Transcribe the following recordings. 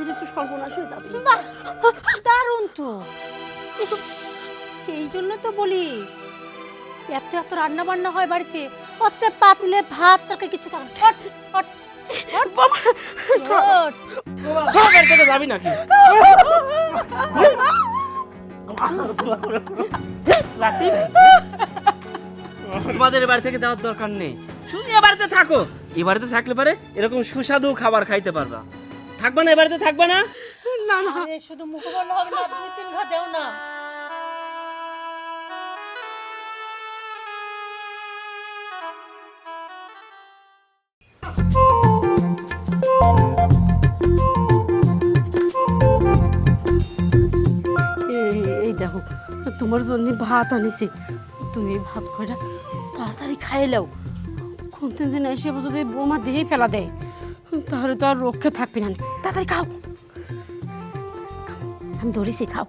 দিলে তো সর্বনাশ হয়ে যাবে। বাহ দারুণ তো। ইস এই জন্য তো বলি এত এত রান্না বান্না হয় বাড়িতে অথচ পাতলে ভাত তরকারি কিছু থাকে না। Hot, hot, hot, hot. বাড়ি থেকে যাবি নাকি? তোমাদের বাড়ি থেকে যাওয়ার দরকার নেই। শুধু এ বাড়িতে থাকো। এ বাড়িতে থাকলে পারে এরকম সুস্বাদু খাবার খাইতে পারবা। থাকবা না এবারে থাকবা না? না না। আরে শুধু মুখে বললে হবে না দুই তিন ঘা দেও না। এই এই দেখো তোমার জন্য ভাত আনিছি। তুমি ভাত কইরা তাড়াতাড়ি খাইয়ে লাও কোনদিন যেন এসে যদি বোমা দিয়েই ফেলা দেয়। তাহলে তো আর রক্ষে থাকবি না। তাড়াতাড়ি খাও। আমি ধরেছি খাও।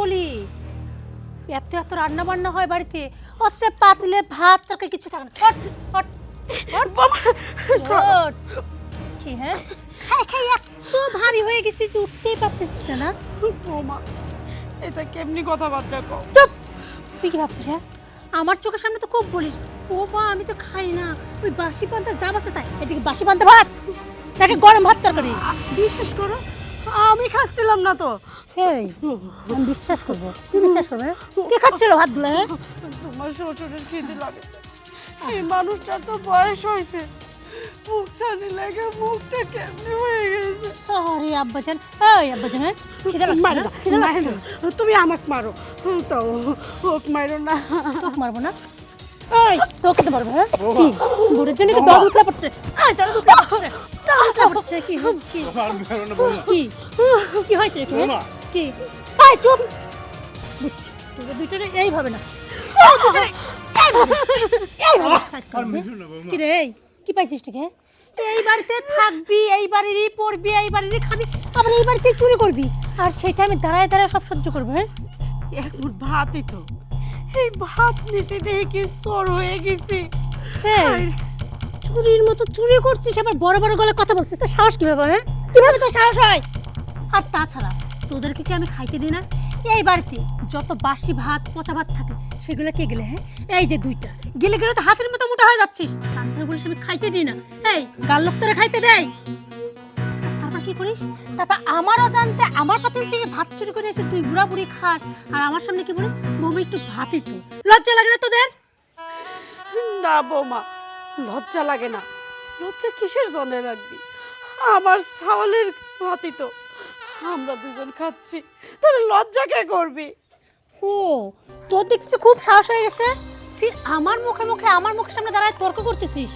বলি। এত এত রান্না বান্না হয় বাড়িতে অথচ পাতলে ভাত তরকারি কিছু থাকে না। কি হ্যাঁ? খাই খাই এত ভারী হয়ে গেছিস উঠতেই পারতেছিস না না? বোমা এটা কেমনি কথাবার্তা কও? চুপ। তুই কি ভাবছিস হ্যাঁ? আমার চোখের সামনে তো খুব বলিস। ও মা আমি তো খাই না। ওই বাসি পান্তা যা বাসে তাই। এদিকে বাসি পান্তা ভাত নাকি গরম ভাত তরকারি। বিশ্বাস করো আমি খাচ্ছিলাম না তো। এই আমি বিশ্বাস করব। তুই বিশ্বাস করবে কে খাচ্ছিল ভাতগুলো হ্যাঁ? তোমার শ্বশুরের খিদে লাগে। এই মানুষটার তো বয়স হয়েছে। মুখ ছানি লাগে মুখটা কেমনি হয়ে গেছে। আরে আব্বাজান এই আব্বাজান হ্যাঁ? খিদে লাগছে না? তুমি আমাকে মারো। তো হোক মারো না। তোকে মারবো না? এই তোকে তো মারবো হ্যাঁ? কি? বুড়ের জন্য উতলা পড়ছে। এই উতলা পড়ছে। উতলা পড়ছে কি? কি? কি? কি? হয়েছে কি কি? এই চুপ। বুঝছি। দুইটারে না। করবি, হ্যাঁ? কি রে এই কি পাইছিস ঠিক হ্যাঁ? এই বাড়িতে থাকবি এই বাড়িরই পড়বি এই বাড়িরই খাবি আবার এই বাড়িতে চুরি করবি। আর সেটা আমি দাঁড়ায় দাঁড়ায় সব সহ্য করব হ্যাঁ? এক মুঠ ভাতই তো। এই ভাত নিচে দেখে সর হয়ে গেছে। এই, চুরির মতো চুরি করছিস আবার বড় বড় গলা কথা বলছিস। তো সাহস কীভাবে হ্যাঁ? কীভাবে তো সাহস হয়? আর তাছাড়া তোদেরকে কি আমি খাইতে দিই না? এই বাড়িতে যত বাসি ভাত পচা ভাত থাকে সেগুলো কে গেলে হ্যাঁ? এই যে দুইটা গেলে গেলে তো হাতের মতো মোটা হয়ে যাচ্ছিস। তারপরে বলিস আমি খাইতে দিই না। এই গাল লোক তোরা খাইতে দেয়। কি করিস? তারপর আমারও জানতে আমার পাতিল থেকে ভাত চুরি করে এসে তুই বুড়া বুড়ি খাস। আর আমার সামনে কি বলিস? মমি একটু ভাতই তো। লজ্জা লাগে না তোদের? না বৌমা লজ্জা লাগে না। লজ্জা কিসের জন্য লাগবি আমার ছাওয়ালের ভাতই তো। আমরা দুজন খাচ্ছি। তাহলে লজ্জা কে করবি? ও তোর দেখছি খুব সাহস হয়ে গেছে। তুই আমার মুখে মুখে আমার মুখের সামনে দাঁড়ায় তর্ক করতেছিস?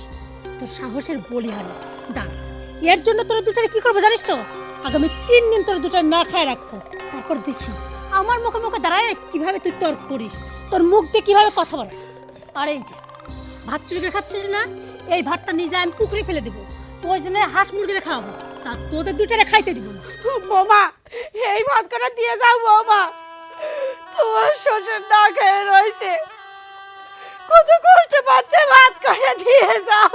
তোর সাহসের বলি হানি দাঁড়া। এর জন্য তোর দুটারে কি করব জানিস তো? আগামী তিন দিন তোর দুটারে না খায় রাখব। তারপর দেখি, আমার মুখে মুখে দাঁড়ায় কীভাবে তুই তর্ক করিস? তোর মুখ দিয়ে কীভাবে কথা বলে? আর এই যে, ভাত চুরি করে খাচ্ছিস না? এই ভাতটা নিজে আমি পুকুরে ফেলে দেবো। ওই জন্য হাঁস মুরগিরে খাওয়াবো। তা তোদের দুটারে খাইতে দিব না। বৌমা, এই ভাত কটা দিয়ে যাও বৌমা। তোমার শ্বশুর না খেয়ে রয়েছে। কত কষ্ট পাচ্ছে ভাত কটা দিয়ে যাও।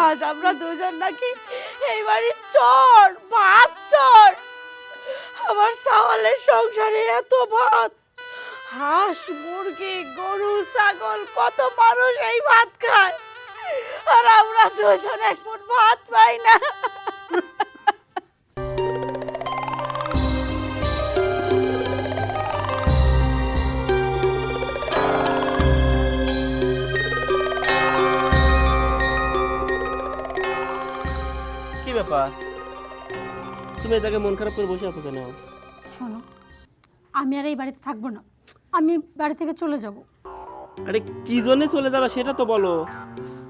আজ আমরা দুজন নাকি এই বাড়ির চোর ভাত চোর। আমার সাওয়ালের সংসারে এত ভাত। হাঁস, মুরগি, গরু, ছাগল, কত মানুষ এই ভাত খায়। আর আমরা দুজন এক মুঠ ভাত পাই না। কি তুমি এটাকে মন খারাপ করে বসে আছো কেন? শোনো আমি আর এই বাড়িতে থাকব না। আমি বাড়ি থেকে চলে যাব। আরে কি জন্য চলে যাবে সেটা তো বলো।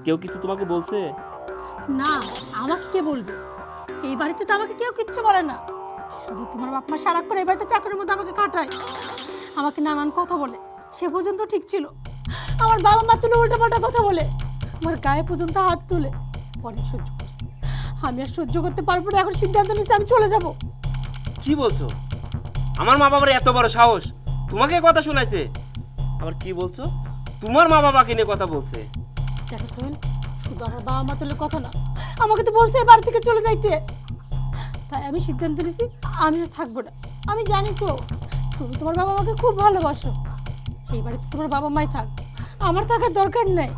কেউ কিছু তোমাকে বলছে? না আমাকে কে বলবে? এই বাড়িতে তো আমাকে কেউ কিচ্ছু বলে না। শুধু তোমার বাপ মা সারাক্ষণ এই বাড়িতে চাকরির মধ্যে আমাকে কাটায়। আমাকে নানান কথা বলে সে পর্যন্ত ঠিক ছিল। আমার বাবা মা তুলে উল্টোপাল্টা কথা বলে আমার গায়ে পর্যন্ত হাত তুলে। অনেক সহ্য আমি আর সহ্য করতে পারব না এখন সিদ্ধান্ত নিচ্ছি আমি চলে যাব। কি বলছো? আমার মা বাবার এত বড় সাহস তোমাকে কথা শোনাইছে? আবার কি বলছো? তোমার মা বাবাকে নিয়ে কথা বলছে? দেখো সোহেল শুধু আমার বাবা মা তুলে কথা না আমাকে তো বলছে বাড়ি থেকে চলে যাইতে। তাই আমি সিদ্ধান্ত নিয়েছি আমি আর থাকব না। আমি জানি তো তুমি তোমার বাবা মাকে খুব ভালোবাসো। এই বাড়িতে তোমার বাবা মাই থাক আমার থাকার দরকার নেই।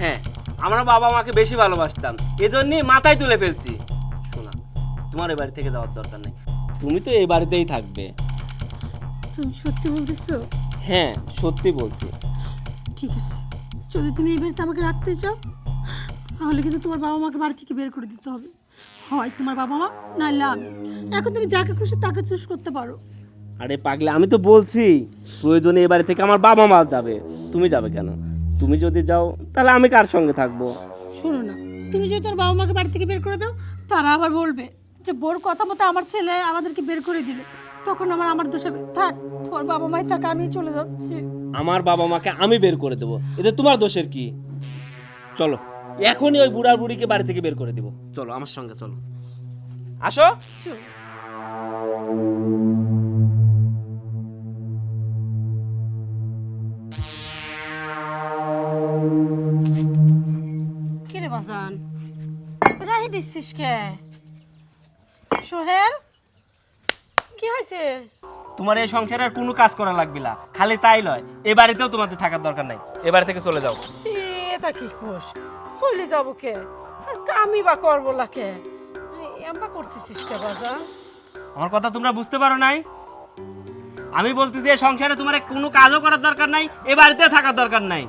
হ্যাঁ আমরা বাবা মাকে বেশি ভালোবাসতাম। এজন্যই মাথায় তুলে ফেলছি। শোনা তোমার এ বাড়ি থেকে যাওয়ার দরকার নেই। তুমি তো এই বাড়িতেই থাকবে। তুমি সত্যি বলতেছো? হ্যাঁ সত্যি বলছি। ঠিক আছে। যদি তুমি এই বাড়িতে আমাকে রাখতে চাও তাহলে কিন্তু তোমার বাবা মাকে বাড়ি থেকে বের করে দিতে হবে। হয় তোমার বাবা মা নাহলে আমি। এখন তুমি যাকে খুশি তাকে চুজ করতে পারো। আরে পাগলে আমি তো বলছি প্রয়োজনে এ বাড়ি থেকে আমার বাবা মা যাবে। তুমি যাবে কেন? তুমি যদি যাও তাহলে আমি কার সঙ্গে থাকব? শোনো না তুমি যদি তোর বাবা মাকে বাড়ি থেকে বের করে দাও তারা আবার বলবে যে বোর কথা মতো আমার ছেলে আমাদেরকে বের করে দিল তখন আমার আমার দোষে থাক তোর বাবা মাই থাক আমি চলে যাচ্ছি। আমার বাবা মাকে আমি বের করে দেবো। এতে তোমার দোষের কি? চলো এখনই ওই বুড়ার বুড়িকে বাড়ি থেকে বের করে দেবো। চলো আমার সঙ্গে চলো। আসো। চল বাজান। রাহি দিচ্ছিস কে? সোহেল? কি হয়েছে? তোমার এই সংসারে আর কোনো কাজ করা লাগবে না খালি তাই নয় এ বাড়িতেও তোমাদের থাকার দরকার নাই। এ বাড়ি থেকে চলে যাও। এটা কি কোষ চলে যাব কে? আর কামি বা করব লাকে এম্বা করতেছিস কে বাজান? আমার কথা তোমরা বুঝতে পারো নাই? আমি বলতেছি এই সংসারে তোমার কোনো কাজও করার দরকার নাই এ বাড়িতে থাকার দরকার নাই।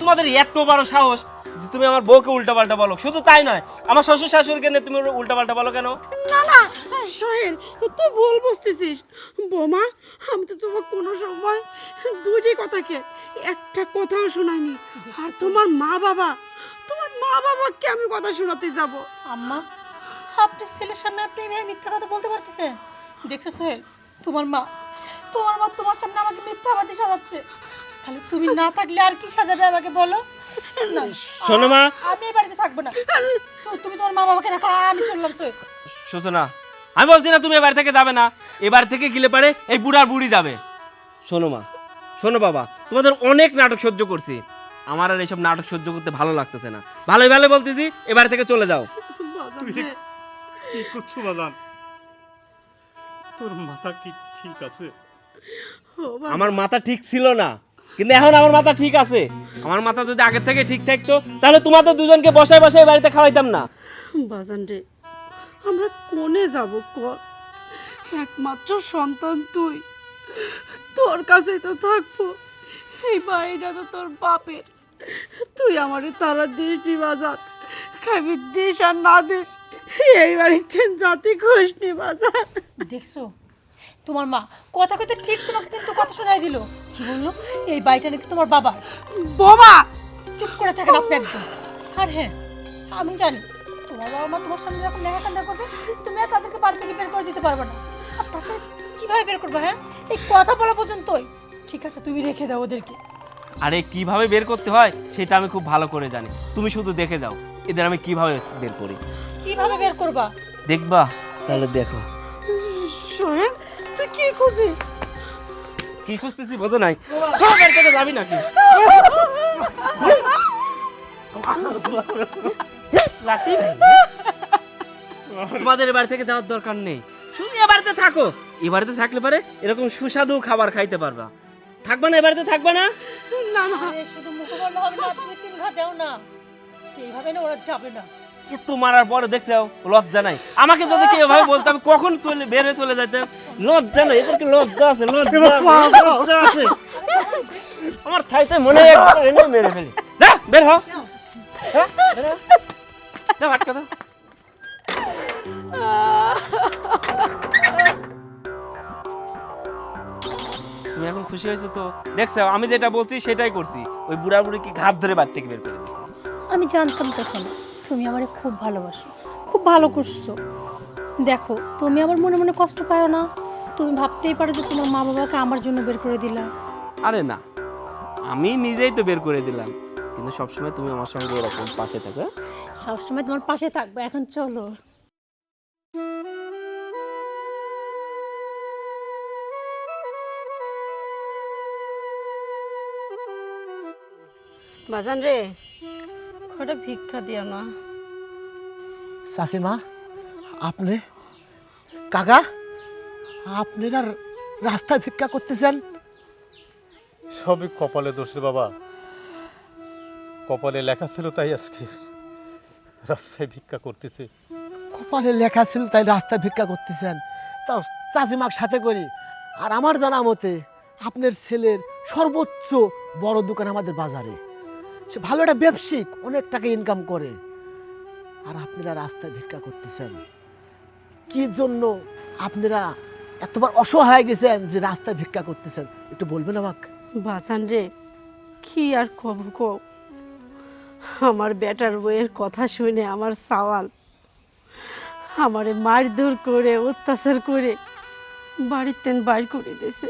তোমাদের এত বড় সাহস যে তুমি আমার বউকে উল্টাপাল্টা বলো। শুধু তাই নয় আমার শ্বশুর শাশুড়িকে নিয়ে তুমি উল্টাপাল্টা বলো কেন? না না সোহেল তুই ভুল বুঝতেছিস। বোমা আমি তো তোমার কোনো সময় দুইটি কথাকে একটা কথাও শোনাইনি। আর তোমার মা বাবা তোমার মা বাবাকে আমি কথা শোনাতে যাব। আম্মা আপনি ছেলের সামনে আপনি এইভাবে মিথ্যা কথা বলতে পারতেছেন? দেখছ সোহেল তোমার মা তোমার মা তোমার সামনে আমাকে মিথ্যা মিথ্যাবাদী সাজাচ্ছে। তাহলে তুমি না থাকলে আর কি সাজাবে আমাকে বলো? না শোনো মা। আমি এই বাড়িতে থাকব না। তো তুমি তোমার মা বাবাকে রাখো আমি চললাম সোহেল সূচনা আমি বলছি না তুমি এবার থেকে যাবে না। এবার থেকে গেলে পারে এই বুড়ার বুড়ি যাবে। শোনো মা শোনো বাবা তোমাদের অনেক নাটক সহ্য করছি। আমার আর এইসব নাটক সহ্য করতে ভালো লাগতেছে না। ভালোই ভালো বলতেছি এবার থেকে চলে যাও। তুই- কি করছ বাজান? তোর মাথা কি ঠিক আছে? আমার মাথা ঠিক ছিল না। কিন্তু এখন আমার মাথা ঠিক আছে। আমার মাথা যদি আগের থেকে ঠিক থাকতো তাহলে তোমাদের দুজনকে বসায় বসায় বাড়িতে খাওয়াইতাম না। বাজান রে আমরা কোনে যাব ক একমাত্র সন্তান তুই। তোর কাছেই তো থাকব। এই বাড়িটা তো তোর বাপের। তুই আমারে তারা নি বাজার খাবি দিস আর না দিস। এই বাড়িতে জাতি খুশ নি বাজার দেখছ তোমার মা। কথা কথা ঠিক তোমাকে কিন্তু কথা শোনাই দিল। কি বলল? এই বাড়িটা নাকি তোমার বাবা বোমা! চুপ করে থাকেন আপনি একদম। আর হ্যাঁ আমি জানি তোমার বাবা মা তোমার সামনে যখন লেখাকান্ডা করবে তুমি আর তাদেরকে বাড়ি থেকে বের করে দিতে পারবে না। আর তাছাড়া কীভাবে বের করবে হ্যাঁ? এই কথা বলা পর্যন্তই। ঠিক আছে তুমি রেখে দাও ওদেরকে। আরে কীভাবে বের করতে হয় সেটা আমি খুব ভালো করে জানি। তুমি শুধু দেখে যাও এদের আমি কীভাবে বের করি। কীভাবে বের করবা? দেখবা। তাহলে দেখো। সোহেল তুই কি খুঁজতেছি বোঝো নাই। যাবি নাকি? তোমাদের বাড়ি থেকে যাওয়ার দরকার নেই। শুধু এ বাড়িতে থাকো। এ বাড়িতে থাকলে পারে এরকম সুস্বাদু খাবার খাইতে পারবা। থাকবা না এ বাড়িতে থাকবা না? না না। শুধু মুখে বললে হবে না দুই তিন ঘা দেও না। এইভাবে না ওরা যাবে না। এত মারার পরে দেখতে লজ্জা নাই। আমাকে যদি কেউ এভাবে বলতো আমি কখন চলে বের হয়ে চলে যেতাম লজ্জা নাই এদেরকে লজ্জা আছে? লজ্জা আছে, আমার থাইতে মনে হয় এনে মেরে ফেলি। যা বের হ। হ্যাঁ, বের হ। যা আটকা দাও তুমি এখন খুশি হয়েছে তো? দেখছ আমি যেটা বলছি সেটাই করছি। ওই বুড়া বুড়িকে ঘাট ধরে বাড়ি থেকে বের করে আমি জানতাম তখন। তুমি আমারে খুব ভালোবাসো। খুব ভালো করছ। দেখো তুমি আমার মনে মনে কষ্ট পাও না। তুমি ভাবতেই পারো যে তোমার মা বাবাকে আমার জন্য বের করে দিলা। আরে না আমি নিজেই তো বের করে দিলাম। কিন্তু সবসময় তুমি আমার সঙ্গে এরকম পাশে থাকো হ্যাঁ? সবসময় তোমার পাশে থাকবে এখন চলো। বাজান রে ওটা ভিক্ষা দিও না। শাসিমা আপনি? কাকা আপনারা রাস্তায় ভিক্ষা করতেছেন? সবই কপালে দোষে বাবা। কপালে লেখা ছিল তাই আজকে রাস্তায় ভিক্ষা করতেছে। কপালে লেখা ছিল তাই রাস্তায় ভিক্ষা করতেছেন। তা চাচিমাক সাথে করি। আর আমার জানা মতে আপনার ছেলের সর্বোচ্চ বড় দোকান আমাদের বাজারে। সে ভালো একটা ব্যবসায়িক অনেক টাকা ইনকাম করে। আর আপনারা রাস্তায় ভিক্ষা করতেছেন। কি জন্য আপনারা এতবার অসহায় গেছেন যে রাস্তায় ভিক্ষা করতেছেন? একটু বলবেন আমাকে। বাজান রে কি আর কব কো আমার বেটার বইয়ের কথা শুনে আমার সওয়াল। আমারে মারধর করে অত্যাচার করে বাড়িতে বাইর করে দিয়েছে।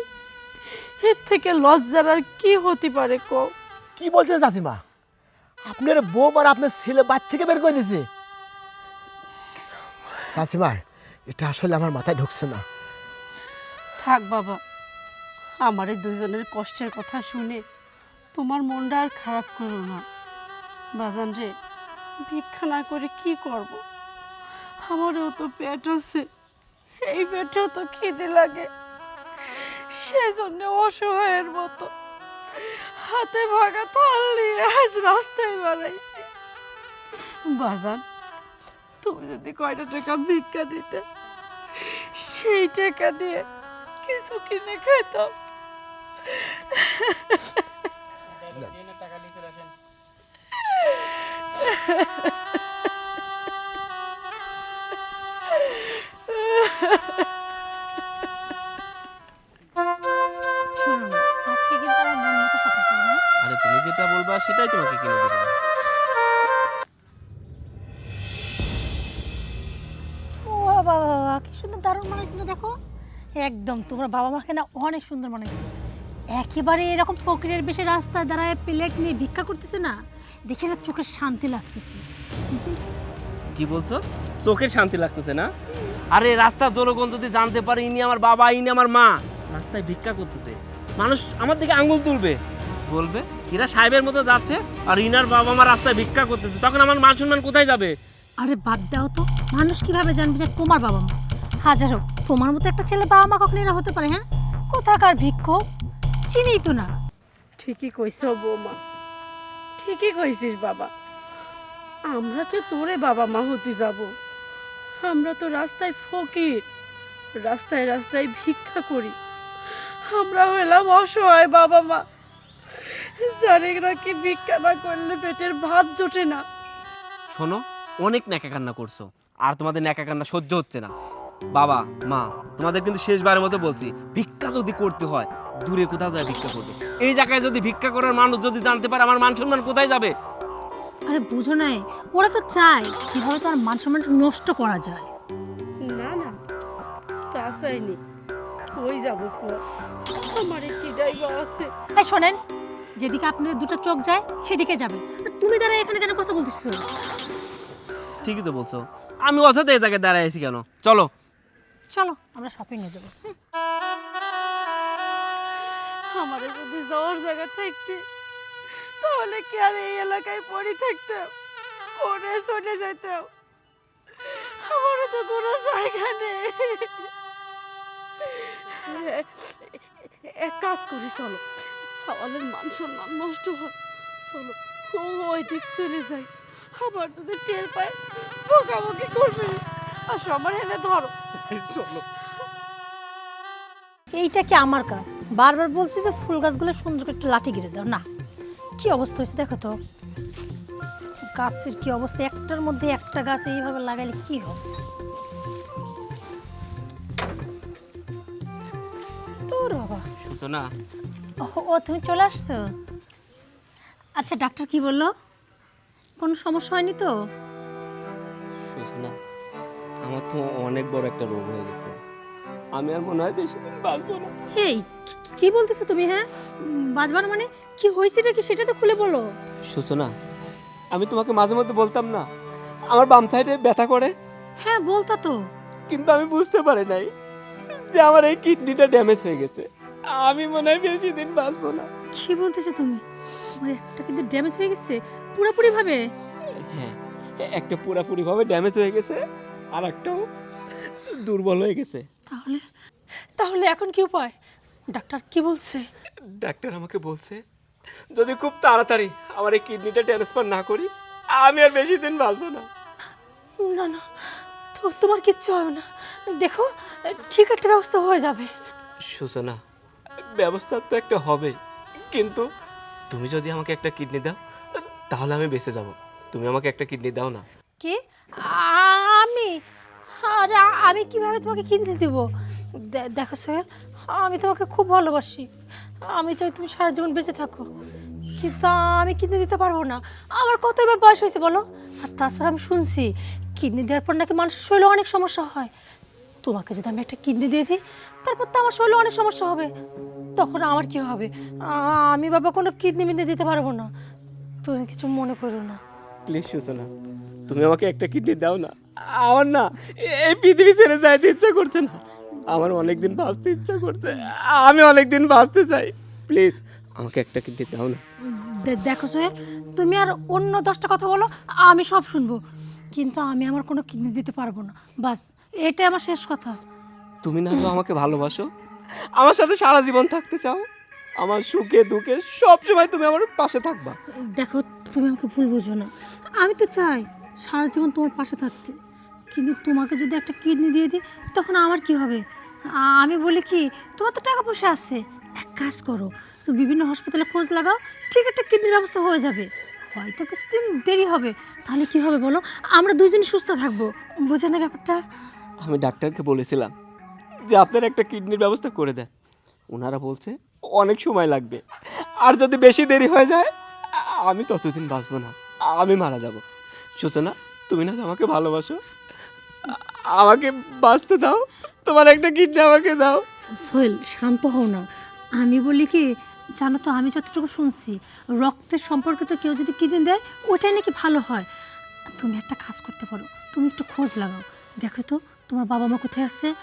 এর থেকে লজ্জার আর কি হতে পারে কও? কি বলছেন চাচিমা? আপনার বউ আর আপনার ছেলে বাদ থেকে বের করে দিছে। চাচিমা এটা আসলে আমার মাথায় ঢুকছে না। থাক বাবা, আমার এই দুজনের কষ্টের কথা শুনে তোমার মনটা আর খারাপ করো না। বাজান রে, ভিক্ষা না করে কি করব? আমারও তো পেট আছে, এই পেটেও তো খিদে লাগে। সেজন্য অসহায়ের মতো হাতে ভাগা থাল নিয়ে আজ রাস্তায় বেড়াইছি বাজান, তুমি যদি কয়টা টাকা ভিক্ষা দিতে, সেই টাকা দিয়ে কিছু কিনে খেতাম। শোনো যেটা বলবা সেটাই তোমাকে কিনে দেবো। ও বাবা বাবা কি সুন্দর দারুণ বানাইছিল দেখো। একদম তোমার বাবা মাকে না অনেক সুন্দর বানাইছিল। একেবারে এরকম ফকিরের বেশি রাস্তায় দাঁড়ায় প্লেট নিয়ে ভিক্ষা করতেছে না দেখে না চোখের শান্তি লাগতেছে। কি বলছো? চোখের শান্তি লাগতেছে না? আরে রাস্তার জনগণ যদি জানতে পারে ইনি আমার বাবা ইনি আমার মা রাস্তায় ভিক্ষা করতেছে। মানুষ আমার দিকে আঙ্গুল তুলবে। বলবে? এরা সাহেবের মতো যাচ্ছে আর ইনার বাবা মা রাস্তায় ভিক্ষা করতেছে। তখন আমার মান সম্মান কোথায় যাবে? আরে বাদ দাও তো। মানুষ কীভাবে জানবে যে তোমার বাবা মা হাজার হোক তোমার মতো একটা ছেলে বাবা মা কখনো এরা হতে পারে হ্যাঁ? কোথাকার ভিক্ষক? চিনি তো না। ঠিকই কইছ বৌমা। ঠিকই কইছিস বাবা। আমরা তো তোরে বাবা মা হতে যাব। আমরা তো রাস্তায় ফকির। রাস্তায় রাস্তায় ভিক্ষা করি। আমরা হইলাম অসহায় বাবা মা কি ভিক্ষা না করলে পেটের ভাত জোটে না? শোনো অনেক ন্যাকা কান্না করছ আর তোমাদের ন্যাকা কান্না সহ্য হচ্ছে না। বাবা মা তোমাদের কিন্তু শেষবারের মতো বলছি ভিক্ষা যদি করতে হয় দূরে কোথাও যায় ভিক্ষা করবে। এই জায়গায় যদি ভিক্ষা করার মানুষ যদি জানতে পারে আমার মান সম্মান কোথায় যাবে? আরে বুঝো নাই ওরা তো চায় কীভাবে তার মান সম্মানটা নষ্ট করা যায়। না না তা চাইনি। ওই যাব কো? আমার কি ডাইবা আছে। শোনেন যেদিকে আপনার দুটো চোখ যায় সেদিকে যাবে। তুমি দাঁড়া এখানে কেন কথা বলতেছো? ঠিকই তো বলছো। আমি অসাথে এই জায়গায় দাঁড়ায় আছি কেন? চলো। চলো আমরা শপিং এ যাব। আমারে যদি যাওয়ার জায়গা থাকতে তাহলে কি আর এই এলাকায় পড়ে থাকতাম? কোনে চলে যেতাম। আমারও তো কোনো জায়গা নেই। এক কাজ করি চলো। সওয়ালের মান সম্মান নষ্ট হয়। চলো ও ওই দিক চলে যাই। আবার যদি টের পায় বকাবকি করবে। আসো আমার এনে ধরো। চলো। এইটা কি আমার কাজ? বারবার বলছি যে ফুল গাছগুলো সুন্দর করে একটু লাঠি গিরে দাও। না কি অবস্থা হয়েছে দেখো তো। গাছের কি অবস্থা? একটার মধ্যে একটা গাছ এইভাবে লাগাইলে কি হবে? তোর বাবা। সূচনা ও ও, তুমি চলে আসছো? আচ্ছা ডাক্তার কি বলল? কোনো সমস্যা হয়নি তো? সুচনা আমার তো অনেক বড় একটা রোগ হয়ে গেছে। আমি আর মনে হয় বেশি দিন বাঁচবো না। হেই কি- বলতেছো তুমি হ্যাঁ? উম, বাজবার মানে? কি হয়েছেটা কি সেটা তো খুলে বলো। সূচনা আমি তোমাকে মাঝে মধ্যে বলতাম না আমার বাম সাইডে ব্যথা করে। হ্যাঁ বলতা তো। কিন্তু আমি বুঝতে পারি নাই যে আমার এই কিডনিটা ড্যামেজ হয়ে গেছে। আমি মনে হয় বেশি দিন বাঁচবো না। কি বলতেছো তুমি? আমার একটা কিন্তু ড্যামেজ হয়ে গেছে পুরোপুরি ভাবে হ্যাঁ একটা পুরাপুরি ভাবে ড্যামেজ হয়ে গেছে আর একটাও দুর্বল হয়ে গেছে। তাহলে তাহলে এখন কি উপায়? ডাক্তার কি বলছে? ডাক্তার আমাকে বলছে যদি খুব তাড়াতাড়ি আমার এই কিডনিটা ট্রান্সফার না করি আমি আর বেশি দিন বাঁচবো না। না না তো তোমার কিচ্ছু হবে না। দেখো ঠিক একটা ব্যবস্থা হয়ে যাবে। সূচনা ব্যবস্থা তো একটা হবে। কিন্তু তুমি যদি আমাকে একটা কিডনি দাও, তাহলে আমি বেঁচে যাব। তুমি আমাকে একটা কিডনি দাও না। কি? আমি? আরে, আমি কীভাবে তোমাকে কিনতে দেব? দেখো সোহেল, আমি তোমাকে খুব ভালোবাসি। আমি চাই তুমি সারা জীবন বেঁচে থাকো। কিন্তু আমি কিডনি দিতে পারব না। আমার কত এবার বয়স হয়েছে বলো? আর তাছাড়া আমি শুনছি, কিডনি দেওয়ার পর নাকি মানুষের শরীরে অনেক সমস্যা হয়। তোমাকে যদি আমি একটা কিডনি দিয়ে দিই তারপর তো আমার শরীরে অনেক সমস্যা হবে। তখন আমার কি হবে? আমি বাবা কোনো কিডনি মিডনি দিতে পারব না। তুমি কিছু মনে করো না। প্লিজ সূচনা তুমি আমাকে একটা কিডনি দাও না। আমার না এই পৃথিবী ছেড়ে যাইতে ইচ্ছা করছে না। আমার অনেক দিন বাঁচতে ইচ্ছা করছে। আমি অনেক দিন বাঁচতে চাই। প্লিজ আমাকে একটা কিডনি দাও না। দেখো সোহেল তুমি আর অন্য দশটা কথা বলো আমি সব শুনব। কিন্তু আমি আমার কোনো কিডনি দিতে পারব না। বাস এটাই আমার শেষ কথা। তুমি না তো আমাকে ভালোবাসো। আমার সাথে সারা জীবন থাকতে চাও। আমার সুখে দুঃখে সব সময় তুমি আমার পাশে থাকবা। দেখো তুমি আমাকে ভুল বুঝো না। আমি তো চাই সারা জীবন তোমার পাশে থাকতে। কিন্তু তোমাকে যদি একটা কিডনি দিয়ে দিই তখন আমার কি হবে? আমি বলি কি তোমার তো টাকা পয়সা আছে। এক কাজ করো তো বিভিন্ন হাসপাতালে খোঁজ লাগাও ঠিক একটা কিডনির ব্যবস্থা হয়ে যাবে। হয়তো কিছুদিন দেরি হবে। তাহলে কি হবে বলো? আমরা দুইজন সুস্থ থাকব। বুঝে না ব্যাপারটা? আমি ডাক্তারকে বলেছিলাম যে আপনার একটা কিডনির ব্যবস্থা করে দেন। ওনারা বলছে অনেক সময় লাগবে। আর যদি বেশি দেরি হয়ে যায় আমি ততদিন বাঁচবো না। আমি মারা যাব। সূচনা তুমি না আমাকে ভালোবাসো। আমাকে বাঁচতে দাও। তোমার একটা কিডনি আমাকে দাও। সোহেল শান্ত হও না। আমি বলি কি জানো তো, আমি যতটুকু শুনছি, রক্তের সম্পর্কিত কেউ যদি কিডনি দেয়, ওটাই নাকি ভালো হয়। তুমি একটা কাজ করতে পারো, তুমি একটু খোঁজ লাগাও। দেখো তো, তোমার বাবা মা কোথায় আছে?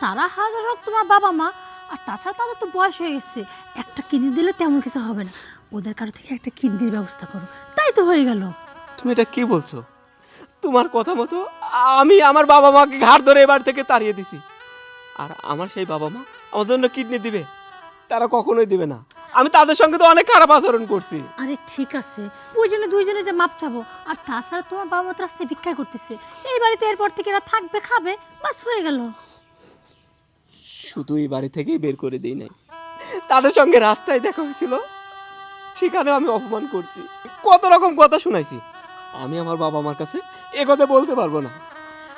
তারা হাজার হোক তোমার বাবা মা, আর তাছাড়া তাদের তো বয়স হয়ে গেছে। একটা কিডনি দিলে তেমন কিছু হবে না। ওদের কারও থেকে একটা কিডনির ব্যবস্থা করো। তাই তো হয়ে গেল। তুমি এটা কি বলছো? তোমার কথা মতো আমি আমার বাবা মাকে ঘাড় ধরে এবার থেকে তাড়িয়ে দিছি। আর আমার সেই বাবা মা আমার জন্য কিডনি দিবে। তারা কখনোই দিবে না। আমি তাদের সঙ্গে তো অনেক খারাপ আচরণ করছি। আরে ঠিক আছে। দুইজনে দুইজনে যে মাপ চাবো। আর তাছাড়া তোমার বাবা মা তো রাস্তায় ভিক্ষা করতেছে। এই বাড়িতে এরপর থেকে এরা থাকবে খাবে বাস হয়ে গেল। শুধু এই বাড়ি থেকেই বের করে দিই নাই। তাদের সঙ্গে রাস্তায় দেখা হয়েছিল। সেখানে আমি অপমান করছি। কত রকম কথা শুনাইছি। আমি আমার বাবা মার কাছে এ কথা বলতে পারব না।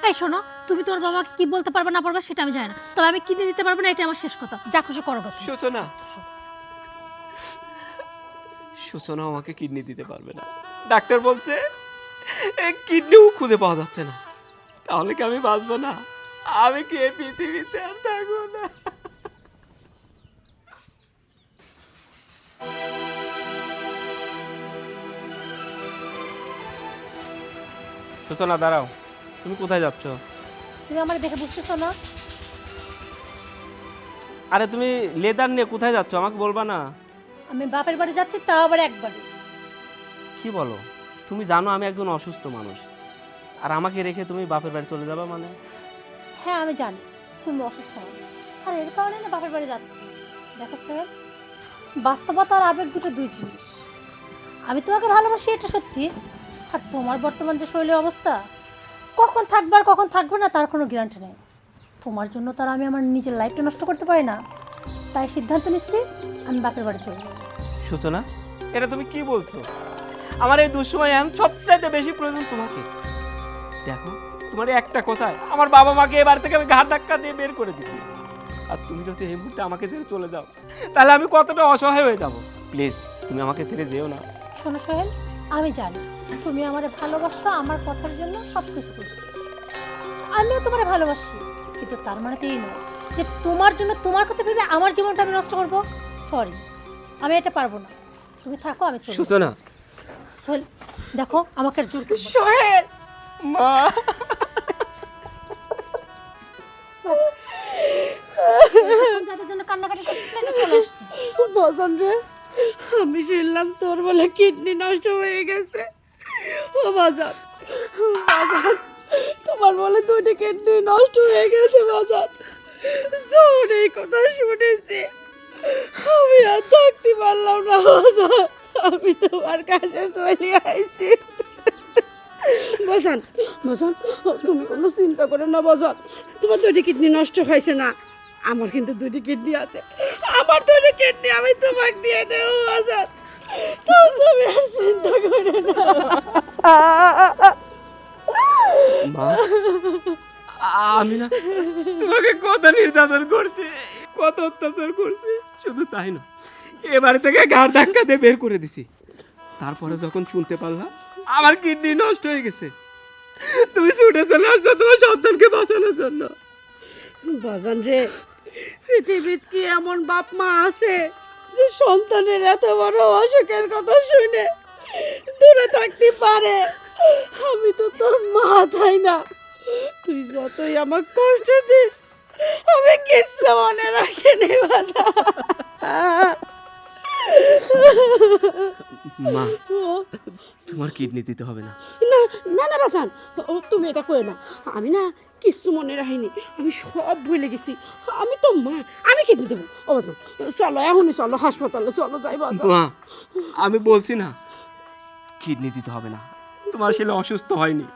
এই শোনো তুমি তোমার বাবাকে কি বলতে পারবে না পারবে সেটা আমি জানি না। তবে আমি কিনে দিতে পারব না এটা আমার শেষ কথা। যা খুশি করো কথা সূচনা। সূচনা আমাকে কিডনি দিতে পারবে না। ডাক্তার বলছে কিডনিও খুঁজে পাওয়া যাচ্ছে না। তাহলে কি আমি বাঁচবো না? আমি কি এই পৃথিবীতে আর থাকব না? সূচনা দাঁড়াও। তুমি কোথায় যাচ্ছ? তুমি আমার দেখে বুঝতেছো না? আরে তুমি লেদার নিয়ে কোথায় যাচ্ছ? আমাকে বলবা না? আমি বাপের বাড়ি যাচ্ছি তাও আবার একবারে কি বলো? তুমি জানো আমি একজন অসুস্থ মানুষ। আর আমাকে রেখে তুমি বাপের বাড়ি চলে যাবা মানে? হ্যাঁ আমি জানি তুমি অসুস্থ হবে আর এর কারণে না বাপের বাড়ি যাচ্ছি। দেখো স্যার বাস্তবতা আর আবেগ দুটো দুই জিনিস। আমি তোমাকে ভালোবাসি এটা সত্যি। আর তোমার বর্তমান যে শরীরের অবস্থা কখন থাকবে আর কখন থাকবে না তার কোনো গ্যারান্টি নেই। তোমার জন্য তার আমি আমার নিজের লাইফটা নষ্ট করতে পারি না। তাই সিদ্ধান্ত নিচ্ছি আমি বাপের বাড়ি চলে যাব সূচনা এটা তুমি কি বলছো? আমার এই দুঃসময় এখন সবচাইতে বেশি প্রয়োজন তোমাকে। দেখো তোমার একটা কথায় আমার বাবা মাকে এবার থেকে আমি ঘাট ধাক্কা দিয়ে বের করে দিচ্ছি আর তুমি যদি এই মুহূর্তে আমাকে ছেড়ে চলে যাও তাহলে আমি কতটা অসহায় হয়ে যাব। প্লিজ তুমি আমাকে ছেড়ে যেও না। শোনো সোহেল আমি জানি। তুমি আমারে ভালোবাসো আমার কথার জন্য সব কিছু করছ। আমিও তোমারে ভালোবাসি কিন্তু তার মানে তো এই নয় যে তোমার জন্য তোমার কথা ভেবে আমার জীবনটা আমি নষ্ট করব। সরি আমি এটা পারব না। তুমি থাকো আমি চলে। সূচনা। সোহেল দেখো আমাকে জোর সোহেল মা। যাদের জন্য কান্নাকাটি করছিলে যে চলে আসতে। বসন রে আমি শুনলাম তোর বলে কিডনি নষ্ট হয়ে গেছে। ও বাজার বাজার তোমার বলে দুটি কিডনি নষ্ট হয়ে গেছে বাজার শোন এই কথা শুনেছি। আমি আর থাকতে পারলাম না বাজার আমি তোমার কাছে চলে আইছি। বসান বসান তুমি কোনো চিন্তা করো না বসান তোমার দুটি কিডনি নষ্ট হয়েছে না। আমার কিন্তু দুটি কিডনি আছে। আমার দুটি কিডনি আমি তোমাকে দিয়ে দেবো তো তোমাকে কত নির্যাতন করছি, কত অত্যাচার শুধু তাই না, এ বাড়ি থেকে ধাক্কা দিয়ে বের করে দিছি। তারপরে যখন শুনতে পারলাম, আমার কিডনি নষ্ট হয়ে গেছে। তুমি ছুটে চলে আসছো তোমার সন্তানকে বাঁচানোর জন্য। বাজান রে, পৃথিবীত কি এমন বাপ মা আছে? যে সন্তানের এত বড় অসুখের কথা শুনে দূরে থাকতে পারে, আমি তো তোর মা তাই না। তুই যতই আমার কষ্ট দিস, আমি কিচ্ছু মনে রাখিনি বাজা মা তোমার কিডনি দিতে হবে না। না না না বাসান তুমি এটা কই না। আমি না কিচ্ছু মনে রাখিনি। আমি সব ভুলে গেছি। আমি তো মা আমি কিডনি দেবো। ও বাসান চলো এখনই চলো হাসপাতালে চলো যাই মা আমি বলছি না কিডনি দিতে হবে না। তোমার ছেলে অসুস্থ হয়নি।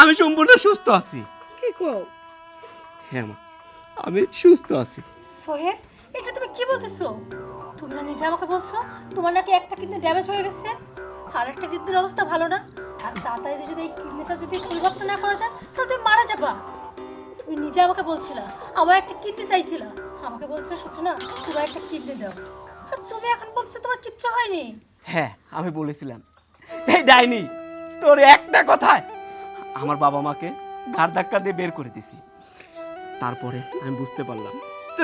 আমি সম্পূর্ণ সুস্থ আছি। কি কও? হ্যাঁ মা আমি সুস্থ আছি। সোহেল এটা তুমি কি বলতেছো? তুমি নিজে আমাকে বলছো? তোমার নাকি একটা কিডনি ড্যামেজ হয়ে গেছে। আর একটা কিডনির অবস্থা ভালো না। আর তাড়াতাড়ি যদি এই কিডনিটা যদি পরিবর্তন না করা যায়, তাহলে তুমি মারা যাবা। তুমি নিজে আমাকে বলছিলা, আমার একটা কিডনি চাইছিলা। আমাকে বলছিলে না তোমার একটা কিডনি দাও। আর তুমি এখন বলছো তোমার কিচ্ছু হয়নি। হ্যাঁ আমি বলেছিলাম। এই ডাইনি, তোর একটা কথায় আমার বাবা মাকে ঘাড় ধাক্কা দিয়ে বের করে দিছি। তারপরে আমি বুঝতে পারলাম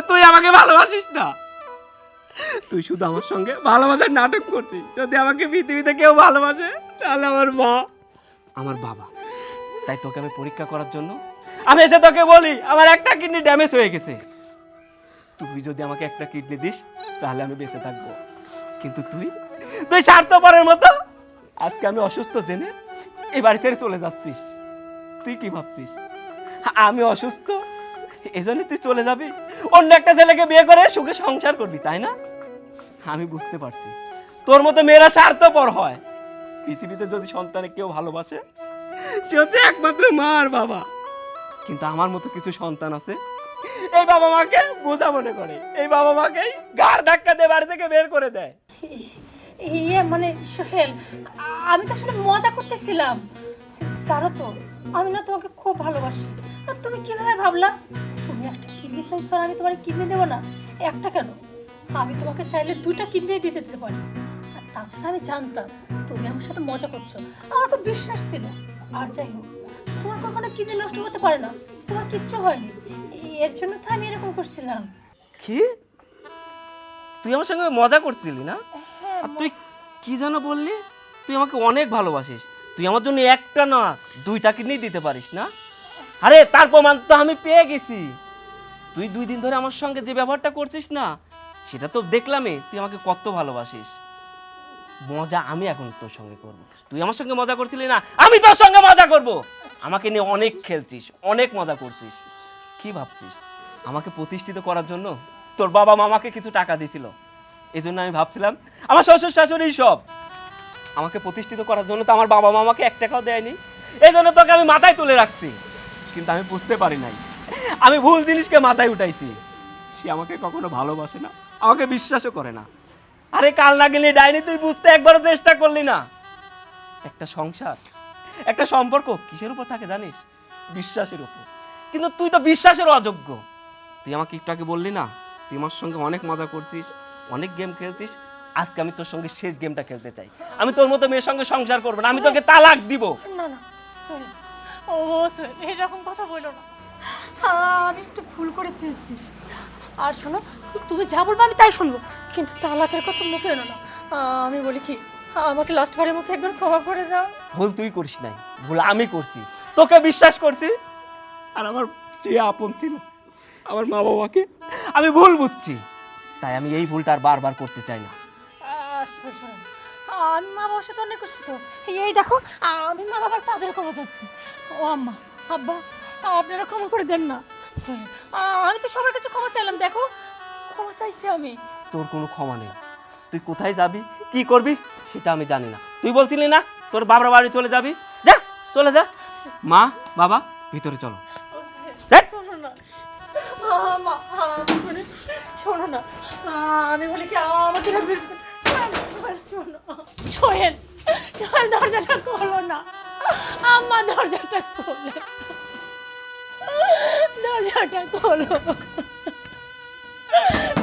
তুই আমাকে ভালোবাসিস না। তুই শুধু আমার সঙ্গে ভালোবাসার নাটক করছিস। যদি আমাকে পৃথিবীতে কেউ ভালোবাসে তাহলে আমার মা। আমার বাবা। তাই তোকে আমি পরীক্ষা করার জন্য আমি এসে তোকে বলি আমার একটা কিডনি ড্যামেজ হয়ে গেছে। তুই যদি আমাকে একটা কিডনি দিস তাহলে আমি বেঁচে থাকব। কিন্তু তুই তুই স্বার্থপরের মতো। আজকে আমি অসুস্থ জেনে এই বাড়ি ছেড়ে চলে যাচ্ছিস। তুই কি ভাবছিস? আমি অসুস্থ? এজন্য তুই চলে যাবি? অন্য একটা ছেলেকে বিয়ে করে সুখে সংসার করবি, তাই না? আমি বুঝতে পারছি। তোর মতো মেয়েরা স্বার্থপর হয়। পৃথিবীতে যদি সন্তানে কেউ ভালোবাসে, সে হচ্ছে একমাত্র মা আর বাবা। কিন্তু আমার মতো কিছু সন্তান আছে, এই বাবা মাকে বোঝা মনে করে। এই বাবা মাকেই গাড় ধাক্কা দিয়ে বাড়ি থেকে বের করে দেয়। ইয়ে মানে সোহেল, আমি তো আসলে মজা করতেছিলাম। জানো তো, আমি না তোমাকে খুব ভালোবাসি। তুমি কীভাবে ভাবলা? একটা কিডনি আমি তোমার কিডনি দেবো না। একটা কেন? আমি তোমাকে চাইলে দুটা কিডনি দিতে দিতে পারি। আর তাছাড়া আমি জানতাম তুমি আমার সাথে মজা করছ। আমার খুব বিশ্বাস ছিল। আর যাই হোক তোমার কখনো কিডনি নষ্ট হতে পারে না। তোমার কিচ্ছু হয়নি। এর জন্য তো আমি এরকম করছিলাম। কি? তুই আমার সঙ্গে মজা করছিলি না? হ্যাঁ আর তুই কি যেন বললি? তুই আমাকে অনেক ভালোবাসিস। তুই আমার জন্য একটা না দুইটা কিডনি দিতে পারিস না? আরে তার প্রমাণ তো আমি পেয়ে গেছি। তুই দুই দিন ধরে আমার সঙ্গে যে ব্যবহারটা করছিস না, সেটা তো দেখলামই, তুই আমাকে কত ভালোবাসিস। মজা আমি এখন তোর সঙ্গে করব। তুই আমার সঙ্গে মজা করছিলি না, আমি তোর সঙ্গে মজা করব। আমাকে নিয়ে অনেক খেলছিস, অনেক মজা করছিস। কি ভাবছিস? আমাকে প্রতিষ্ঠিত করার জন্য তোর বাবা মামাকে কিছু টাকা দিছিল এই জন্য আমি ভাবছিলাম, আমার শ্বশুর শাশুড়ি সব। আমাকে প্রতিষ্ঠিত করার জন্য তো আমার বাবা মামাকে এক টাকাও দেয়নি। এই জন্য তোকে আমি মাথায় তুলে রাখছি। কিন্তু আমি বুঝতে পারি নাই আমি ভুল জিনিসকে মাথায় উঠাইছি। সে আমাকে কখনো ভালোবাসে না আমাকে বিশ্বাসও করে না। আরে কাল না গেলে ডাইনি তুই বুঝতে একবারও চেষ্টা করলি না। একটা সংসার একটা সম্পর্ক কিসের উপর থাকে জানিস? বিশ্বাসের উপর। কিন্তু তুই তো বিশ্বাসের অযোগ্য। তুই আমাকে একটু আগে বললি না তুই আমার সঙ্গে অনেক মজা করছিস অনেক গেম খেলছিস আজকে আমি তোর সঙ্গে শেষ গেমটা খেলতে চাই। আমি তোর মতো মেয়ের সঙ্গে সংসার করব না আমি তোকে তালাক দিব। না না সোহেল ও সোহেল এরকম কথা বলো না। আমি একটু ভুল করে ফেলছি। আর শোনো তুমি যা বলব আমি তাই শুনব। কিন্তু তালাকের কথা মুখে এনো না। আমি বলি কি আমাকে লাস্ট বারের মতো একবার ক্ষমা করে দাও। ভুল তুই করিস নাই ভুল আমি করছি। তোকে বিশ্বাস করছি আর আমার যে আপন ছিল আমার মা বাবাকে আমি ভুল বুঝছি। তাই আমি এই ভুলটা আর বারবার করতে চাই না। আচ্ছা আমি মা বাবার সাথে অনেক করছি তো। এই দেখো আমি মা বাবার পাদের ক্ষমা চাচ্ছি। ও আম্মা আব্বা আপনারা ক্ষমা করে দেন না। সোহেল আমি তো সবার কাছে ক্ষমা চাইলাম দেখো। ক্ষমা চাইছি আমি। তোর কোনো ক্ষমা নেই। তুই কোথায় যাবি? কি করবি? সেটা আমি জানি না। তুই বলছিলি না তোর বাবার বাড়ি চলে যাবি? যা চলে যা। মা বাবা ভিতরে চলো। শোনো না। শোনো শোনো না। আমি বলি কি সোহেল দরজাটা খোলো না। আম্মা দরজাটা খোলে। দরজাটা খোলো।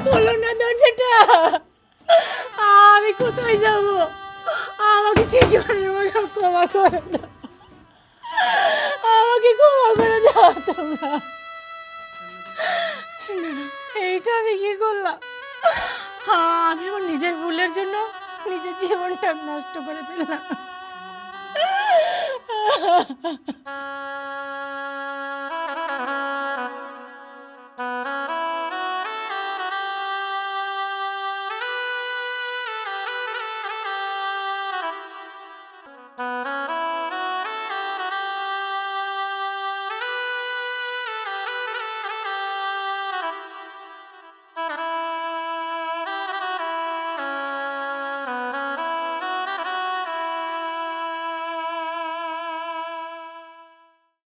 খোলো না দরজাটা। আমি কোথায় যাব? আমাকে সেই শিশুরের মতো ক্ষমা করে দাও। আমাকে ক্ষমা করে দাও তোমরা। এইটা আমি কি করলাম? হ্যাঁ আমি আমার নিজের ভুলের জন্য নিজের জীবনটা নষ্ট করে ফেললাম।